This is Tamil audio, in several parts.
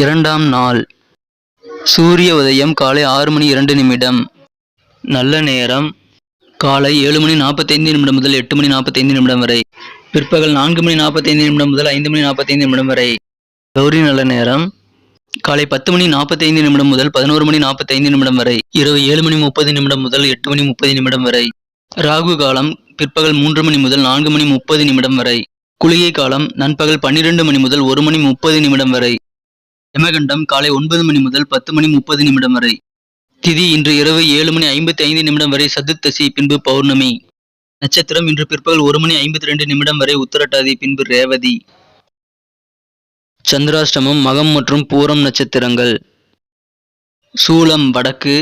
இரண்டாம் நாள். சூரிய உதயம் காலை ஆறு மணி இரண்டு நிமிடம். நல்ல நேரம். காலை ஏழு மணி நாற்பத்தைந்து நிமிடம் முதல் எட்டு மணி நாற்பத்தைந்து நிமிடம் வரை. பிற்பகல் நான்கு மணி நாற்பத்தைந்து நிமிடம் முதல் ஐந்து மணி நாற்பத்தைந்து நிமிடம் வரை. கௌரி நல்ல நேரம். காலை பத்து மணி நாற்பத்தைந்து நிமிடம் முதல் பதினோரு மணி நாற்பத்தைந்து நிமிடம் வரை. இரவு ஏழு மணி முப்பது நிமிடம் முதல் எட்டு மணி முப்பது நிமிடம் வரை. ராகு காலம் பிற்பகல் மூன்று மணி முதல் நான்கு மணி முப்பது நிமிடம் வரை. குளிகை காலம் நண்பகல் பன்னிரண்டு மணி முதல் ஒரு மணி முப்பது நிமிடம் வரை. யமகண்டம் காலை ஒன்பது மணி முதல் பத்து மணி முப்பது நிமிடம் வரை. திதி இன்று இரவு ஏழு மணி ஐம்பத்தி ஐந்து நிமிடம் வரை சதுர்த்தசி பின்பு பௌர்ணமி. நட்சத்திரம் இன்று பிற்பகல் ஒரு மணி ஐம்பத்தி ரெண்டு நிமிடம் வரை உத்தரட்டாதி பின்பு ரேவதி. சந்திராஷ்டமம் மகம் மற்றும் பூரம் நட்சத்திரங்கள். சூலம் வடக்கு.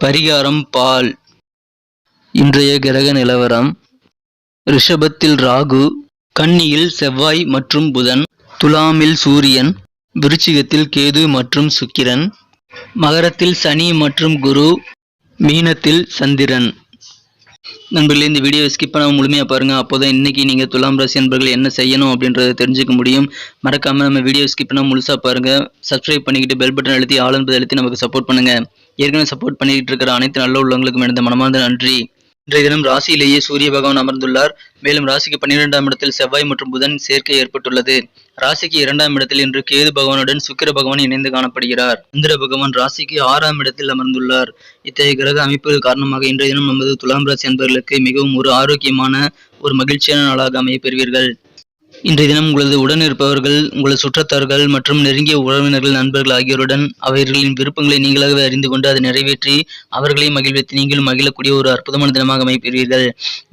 பரிகாரம் பால். இன்றைய கிரக நிலவரம். ரிஷபத்தில் ராகு கன்னியில் செவ்வாய் மற்றும் புதன் துலாமில் சூரியன் விருச்சிகத்தில் கேது மற்றும் சுக்கிரன் மகரத்தில் சனி மற்றும் குரு மீனத்தில் சந்திரன். நண்பர்களே இந்த வீடியோ ஸ்கிப் பண்ணாமல் முழுமையாக பாருங்கள் அப்போ அப்போதான் இன்றைக்கி நீங்கள் துலாம் ராசி நண்பர்கள் என்ன செய்யணும் அப்படின்றத தெரிஞ்சுக்க முடியும். மறக்காமல் நம்ம வீடியோ ஸ்கிப் பண்ணால் முழுசாக பாருங்க. சப்ஸ்கிரைப் பண்ணிக்கிட்டு பெல் பட்டன் அழுத்தி ஆல் என்பதை அழுத்தி நமக்கு சப்போர்ட் பண்ணுங்க. ஏற்கனவே சப்போர்ட் பண்ணிக்கிட்டு இருக்கிற அனைத்து நல்ல உள்ளவங்களுக்கும் எனது மனமார்ந்த நன்றி. இன்றைய தினம் ராசியிலேயே சூரிய பகவான் அமர்ந்துள்ளார். மேலும் ராசிக்கு பன்னிரெண்டாம் இடத்தில் செவ்வாய் மற்றும் புதன் சேர்க்கை ஏற்பட்டுள்ளது. ராசிக்கு இரண்டாம் இடத்தில் இன்று கேது பகவானுடன் சுக்கிர பகவான் இணைந்து காணப்படுகிறார். இந்திர பகவான் ராசிக்கு ஆறாம் இடத்தில் அமர்ந்துள்ளார். இத்தகைய கிரக அமைப்புகள் காரணமாக இன்றைய தினம் நமது துலாம் ராசி என்பவர்களுக்கு மிகவும் ஒரு ஆரோக்கியமான ஒரு மகிழ்ச்சியான நாளாக அமைய பெறுவீர்கள். இன்றைய தினம் உங்களது உடன் இருப்பவர்கள் உங்களது சுற்றத்தார்கள் மற்றும் நெருங்கிய உறவினர்கள் நண்பர்கள் ஆகியோருடன் அவர்களின் விருப்பங்களை நீங்களாகவே அறிந்து கொண்டு அதை நிறைவேற்றி அவர்களையும் மகிழ்வித்து நீங்களும் மகிழக்கூடிய ஒரு அற்புதமான தினமாக அமைப்பீர்கள்.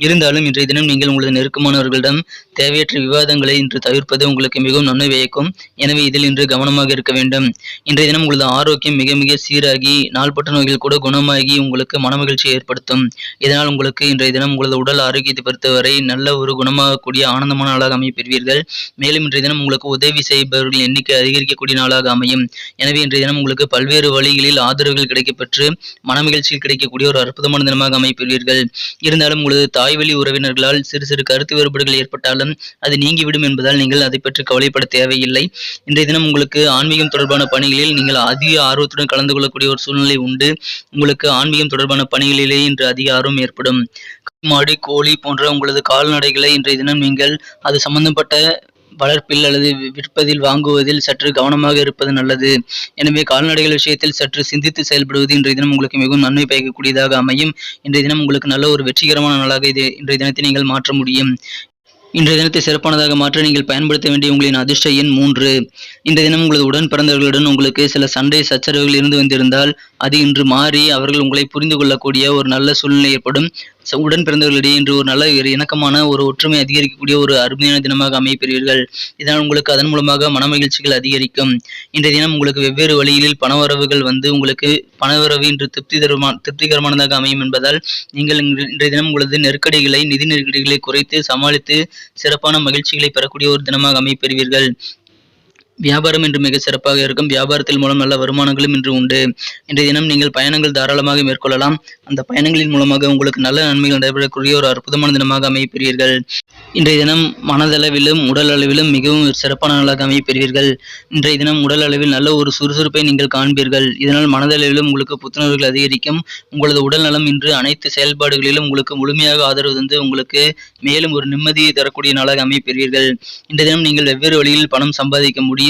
இருந்தாலும் இன்றைய தினம் நீங்கள் உங்களது நெருக்கமானவர்களிடம் தேவையற்ற விவாதங்களை இன்று தவிர்ப்பது உங்களுக்கு மிகவும் நன்மை வியக்கும். எனவே இதில் இன்று கவனமாக இருக்க வேண்டும். இன்றைய தினம் உங்களது ஆரோக்கியம் மிக மிக சீராகி நாள்பட்ட நோய்கள் கூட குணமாகி உங்களுக்கு மனமகிழ்ச்சியை ஏற்படுத்தும். இதனால் உங்களுக்கு இன்றைய தினம் உங்களது உடல் ஆரோக்கியத்தை பொறுத்தவரை நல்ல ஒரு குணமாகக்கூடிய ஆனந்தமான நாளாக அமைப்பீர்கள். மேலும் இன்றைய தினம் உங்களுக்கு உதவி செய்பவர்கள் எண்ணிக்கை அதிகரிக்கக்கூடிய நாளாக அமையும். எனவே இன்றைய தினம் உங்களுக்கு பல்வேறு வழிகளில் ஆதரவுகள் கிடைக்கப்பெற்று மனமகிழ்ச்சியில் கிடைக்கக்கூடிய ஒரு அற்புதமான தினமாக அமைப்பீர்கள். இருந்தாலும் உங்களது தாய் வழி உறவினர்களால் சிறு சிறு கருத்து வேறுபாடுகள் ஏற்பட்டாலும் அது நீங்கிவிடும் என்பதால் நீங்கள் அதை பற்றி கவலைப்பட தேவையில்லை. இன்றைய தினம் உங்களுக்கு ஆன்மீகம் தொடர்பான பணிகளில் நீங்கள் அதிக ஆர்வத்துடன் கலந்து கொள்ளக்கூடிய ஒரு சூழ்நிலை உண்டு. உங்களுக்கு ஆன்மீகம் தொடர்பான பணிகளிலே இன்று அதிக ஆர்வம் ஏற்படும். மாடி கோழி போன்ற உங்களது கால்நடைகளை இன்றைய தினம் நீங்கள் அது சம்பந்தப்பட்ட வளர்ப்பில் அல்லது விற்பதில் வாங்குவதில் சற்று கவனமாக இருப்பது நல்லது. எனவே கால்நடைகள் விஷயத்தில் சற்று சிந்தித்து செயல்படுவது இன்றைய தினம் உங்களுக்கு மிகவும் நன்மை பயக்கக்கூடியதாக அமையும். இன்றைய தினம் உங்களுக்கு நல்ல ஒரு வெற்றிகரமான நாளாக இது இன்றைய தினத்தை நீங்கள் மாற்ற முடியும். இன்றைய தினத்தை சிறப்பானதாக மாற்ற நீங்கள் பயன்படுத்த வேண்டிய உங்களின் அதிர்ஷ்ட எண் மூன்று. இந்த தினம் உங்களது உடன் பிறந்தவர்களுடன் உங்களுக்கு சில சண்டை சச்சரவுகள் இருந்து வந்திருந்தால் அது இன்று மாறி அவர்கள் உங்களை புரிந்து கொள்ளக்கூடிய ஒரு நல்ல சூழ்நிலை ஏற்படும். உடன் பிறந்தவர்களிடையே இன்று ஒரு நல்ல ஒரு இணக்கமான ஒரு ஒற்றுமை அதிகரிக்கக்கூடிய ஒரு அருமையான தினமாக அமைப்பீர்கள் இதனால் உங்களுக்கு அதன் மூலமாக மனமகிழ்ச்சிகள் அதிகரிக்கும். இன்றைய தினம் உங்களுக்கு வெவ்வேறு வழிகளில் பணவரவுகள் வந்து உங்களுக்கு பணவரவு இன்று திருப்தி தருமா திருப்திகரமானதாக அமையும் என்பதால் நீங்கள் இன்றைய தினம் உங்களது நெருக்கடிகளை நிதி நெருக்கடிகளை குறைத்து சமாளித்து சிறப்பான மகிழ்ச்சிகளை பெறக்கூடிய ஒரு தினமாக அமைப்பெறுவீர்கள் வியாபாரம் இன்று மிக சிறப்பாக இருக்கும். வியாபாரத்தின் மூலம் நல்ல வருமானங்களும் இன்று உண்டு. இன்றைய தினம் நீங்கள் பயணங்கள் தாராளமாக மேற்கொள்ளலாம். அந்த பயணங்களின் மூலமாக உங்களுக்கு நல்ல நன்மைகள் நடைபெறக்கூடிய ஒரு அற்புதமான தினமாக அமையப்பெறுவீர்கள். இன்றைய தினம் மனதளவிலும் உடல் அளவிலும் மிகவும் சிறப்பான நாளாக அமையப்பெறுவீர்கள். இன்றைய தினம் உடல் அளவில் நல்ல ஒரு சுறுசுறுப்பை நீங்கள் காண்பீர்கள். இதனால் மனதளவிலும் உங்களுக்கு புத்துணர்வுகள் அதிகரிக்கும். உங்களது உடல் நலம் இன்று அனைத்து செயல்பாடுகளிலும் உங்களுக்கு முழுமையாக ஆதரவு தந்து உங்களுக்கு மேலும் ஒரு நிம்மதியை தரக்கூடிய நாளாக அமையப்பெறுவீர்கள். இன்றைய தினம் நீங்கள் வெவ்வேறு வழியில் பணம் சம்பாதிக்க முடியும்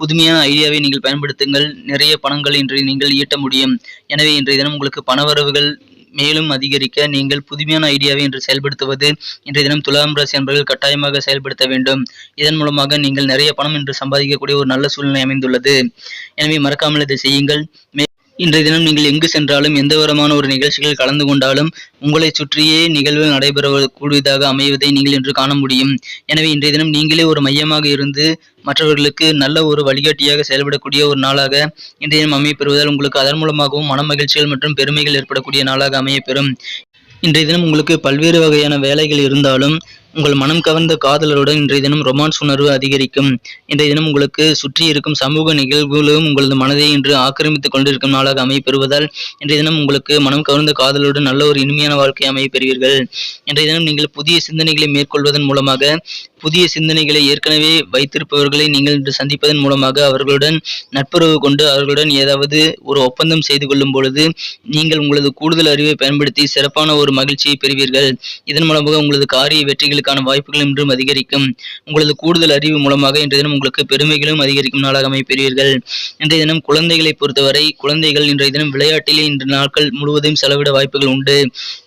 புதுமையான ஐடியாவை நீங்கள் பயன்படுத்துங்கள். நிறைய பணங்கள் இன்று நீங்கள் ஈட்ட முடியும். எனவே இன்றைய தினம் உங்களுக்கு பணவரவுகள் மேலும் அதிகரிக்க நீங்கள் புதுமையான ஐடியாவை இன்று செயல்படுத்துவது இன்றைய தினம் துலாம் ராசி என்பவர்கள் கட்டாயமாக செயல்படுத்த வேண்டும். இதன் மூலமாக நீங்கள் நிறைய பணம் இன்று சம்பாதிக்கக்கூடிய ஒரு நல்ல சூழ்நிலை அமைந்துள்ளது. எனவே மறக்காமல் இதை செய்யுங்கள். இன்றைய தினம் நீங்கள் எங்கு சென்றாலும் எந்த விதமான ஒரு நிகழ்ச்சிகள் கலந்து கொண்டாலும் உங்களை சுற்றியே நிகழ்வுகள் நடைபெறக்கூடியதாக அமைவதை நீங்கள் இன்று காண முடியும். எனவே இன்றைய தினம் நீங்களே ஒரு மையமாக இருந்து மற்றவர்களுக்கு நல்ல ஒரு வழிகாட்டியாக செயல்படக்கூடிய ஒரு நாளாக இன்றைய தினம் அமையப்பெறுவதால் உங்களுக்கு அதன் மூலமாகவும் மன மகிழ்ச்சிகள் மற்றும் பெருமைகள் ஏற்படக்கூடிய நாளாக அமையப்பெறும் இன்றைய தினம் உங்களுக்கு பல்வேறு வகையான வேலைகள் இருந்தாலும் உங்கள் மனம் கவர்ந்த காதலருடன் இன்றைய தினம் ரொமான்ஸ் உணர்வு அதிகரிக்கும். இன்றைய தினம் உங்களுக்கு சுற்றி இருக்கும் சமூக நிகழ்வுகளும் உங்களது மனதை இன்று ஆக்கிரமித்துக் கொண்டிருக்கும் நாளாக அமையப்பெறுவதால் இன்றைய தினம் உங்களுக்கு மனம் கவர்ந்த காதலருடன் நல்ல ஒரு இனிமையான வாழ்க்கையை அமையப்பெறுவீர்கள். இன்றைய தினம் நீங்கள் புதிய சிந்தனைகளை மேற்கொள்வதன் மூலமாக புதிய சிந்தனைகளை ஏற்கனவே வைத்திருப்பவர்களை நீங்கள் இன்று சந்திப்பதன் மூலமாக அவர்களுடன் நட்புறவு கொண்டு அவர்களுடன் ஏதாவது ஒரு ஒப்பந்தம் செய்து கொள்ளும் பொழுது நீங்கள் உங்களது கூடுதல் அறிவை பயன்படுத்தி சிறப்பான ஒரு மகிழ்ச்சியை பெறுவீர்கள். இதன் மூலமாக உங்களது காரிய வெற்றிகளுக்கான வாய்ப்புகள் இன்றும் அதிகரிக்கும். உங்களது கூடுதல் அறிவு மூலமாக இன்றைய தினம் உங்களுக்கு பெருமைகளும் அதிகரிக்கும் நாளாக அமைப்பெறுவீர்கள் இன்றைய தினம் குழந்தைகளை பொறுத்தவரை குழந்தைகள் இன்றைய தினம் விளையாட்டிலே இன்று நாட்கள் முழுவதும் செலவிட வாய்ப்புகள் உண்டு.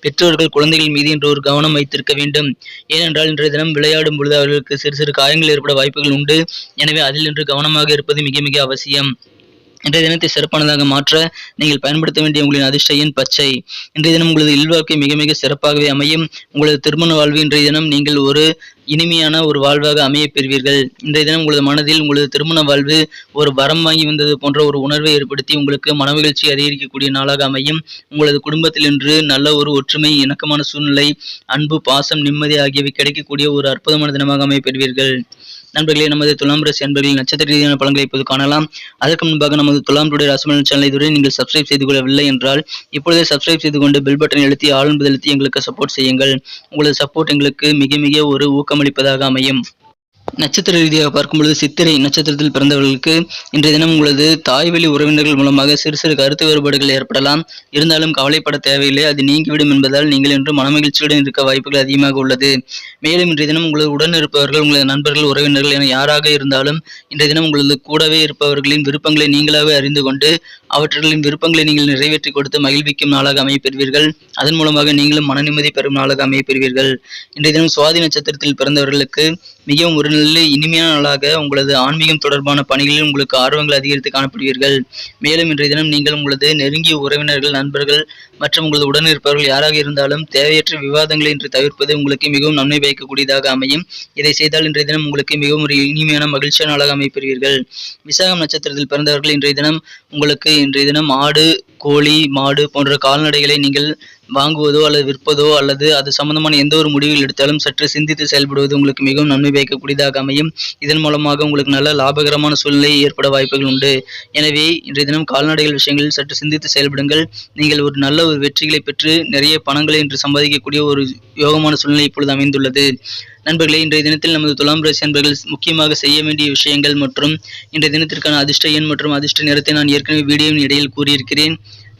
பெற்றோர்கள் குழந்தைகள் மீது இன்று ஒரு கவனம் வைத்திருக்க வேண்டும். ஏனென்றால் இன்றைய தினம் விளையாடும் பொழுது அவர்களுக்கு சிறு சிறு காயங்கள் ஏற்பட வாய்ப்புகள் உண்டு. எனவே அதில் இன்று கவனமாக இருப்பது மிக மிக அவசியம். இன்றைய தினத்தை சிறப்பானதாக மாற்ற நீங்கள் பயன்படுத்த வேண்டிய உங்களின் அதிர்ஷ்ட எண் பச்சை. இன்றைய தினம் உங்களது இல்வாழ்க்கை மிக மிக சிறப்பாகவே அமையும். உங்களது திருமண வாழ்வு இன்றைய தினம் நீங்கள் ஒரு இனிமையான ஒரு வாழ்வாக அமைய பெறுவீர்கள். இன்றைய தினம் உங்களது மனதில் உங்களது திருமண வாழ்வு ஒரு வரம் வாங்கி வந்தது போன்ற ஒரு உணர்வை ஏற்படுத்தி உங்களுக்கு மனமகிழ்ச்சி அதிகரிக்கக்கூடிய நாளாக அமையும். உங்களது குடும்பத்தில் இன்று நல்ல ஒரு ஒற்றுமை இணக்கமான சூழ்நிலை அன்பு பாசம் நிம்மதி ஆகியவை கிடைக்கக்கூடிய ஒரு அற்புதமான தினமாக அமைய பெறுவீர்கள். நண்பர்களே நமது துலாம் ராசி அன்பர்களின் நட்சத்திர ரீதியான பலன்களை இப்போது காணலாம். அதற்கு முன்பாக நமது துலாம் டுடே ராசிமலன் சேனலை இதுவரை நீங்கள் சப்ஸ்கிரைப் செய்து கொள்ளவில்லை என்றால் இப்பொழுதே சப்ஸ்கிரைப் செய்து கொண்டு பெல் பட்டனை எழுத்தி ஆளும் எழுத்தி எங்களுக்கு சப்போர்ட் செய்யுங்கள். உங்களது சப்போர்ட் எங்களுக்கு மிக மிக ஒரு ஊக்கமளிப்பதாக அமையும். நட்சத்திர ரீதியாக பார்க்கும் பொழுது சித்திரை நட்சத்திரத்தில் பிறந்தவர்களுக்கு இன்றைய தினம் உங்களது தாய்வழி உறவினர்கள் மூலமாக சிறு சிறு கருத்து வேறுபாடுகள் ஏற்படலாம். இருந்தாலும் கவலைப்பட தேவையில்லை. அது நீங்கிவிடும் என்பதால் நீங்கள் இன்று மனமகிழ்ச்சியுடன் இருக்க வாய்ப்புகள் அதிகமாக உள்ளது. மேலும் இன்றைய தினம் உங்களது உடன் இருப்பவர்கள் உங்களது நண்பர்கள் உறவினர்கள் என யாராக இருந்தாலும் இன்றைய தினம் உங்களது கூடவே இருப்பவர்களின் விருப்பங்களை நீங்களாகவே அறிந்து கொண்டு அவர்களின் விருப்பங்களை நீங்கள் நிறைவேற்றி கொடுத்து மகிழ்விக்கும் நாளாக அமையப்பெறுவீர்கள். அதன் மூலமாக நீங்களும் மன நிம்மதி பெறும் நாளாக அமையப்பெறுவீர்கள். இன்றைய தினம் சுவாதி நட்சத்திரத்தில் பிறந்தவர்களுக்கு மிகவும் ஒரு நல்ல இனிமையான நாளாக உங்களது ஆன்மீகம் தொடர்பான பணிகளில் உங்களுக்கு ஆர்வங்கள் அதிகரித்து காணப்படுவீர்கள். மேலும் இன்றைய தினம் நீங்கள் உங்களது நெருங்கிய உறவினர்கள் நண்பர்கள் மற்றும் உங்களது உடன் இருப்பவர்கள் யாராக இருந்தாலும் தேவையற்ற விவாதங்களை இன்று தவிர்ப்பது உங்களுக்கு மிகவும் நன்மை பயக்கக்கூடியதாக அமையும். இதை செய்தால் இன்றைய தினம் உங்களுக்கு மிகவும் ஒரு இனிமையான மகிழ்ச்சியான நாளாக அமைப்பெறுவீர்கள் விசாகம் நட்சத்திரத்தில் பிறந்தவர்கள் இன்றைய தினம் உங்களுக்கு இன்றைய தினம் ஆடு கோழி மாடு போன்ற கால்நடைகளை நீங்கள் வாங்குவதோ அல்லது விற்பதோ அல்லது அது சம்பந்தமான எந்த ஒரு முடிவில் எடுத்தாலும் சற்று சிந்தித்து செயல்படுவது உங்களுக்கு மிகவும் நன்மை பயக்கக்கூடியதாக அமையும். இதன் மூலமாக உங்களுக்கு நல்ல லாபகரமான சூழ்நிலை ஏற்பட வாய்ப்புகள் உண்டு. எனவே இன்றைய தினம் கால்நடைகள் விஷயங்களில் சற்று சிந்தித்து செயல்படுங்கள். நீங்கள் ஒரு நல்ல ஒரு வெற்றிகளை பெற்று நிறைய பணங்களை இன்று சம்பாதிக்கக்கூடிய ஒரு யோகமான சூழ்நிலை இப்பொழுது அமைந்துள்ளது. நண்பர்களே இன்றைய தினத்தில் நமது துலாம் ராசி அன்பர்கள் முக்கியமாக செய்ய வேண்டிய விஷயங்கள் மற்றும் இன்றைய தினத்திற்கான அதிர்ஷ்ட எண் மற்றும் அதிர்ஷ்ட நிறத்தை நான் ஏற்கனவே வீடியோவின் இடையில் கூறியிருக்கிறேன்.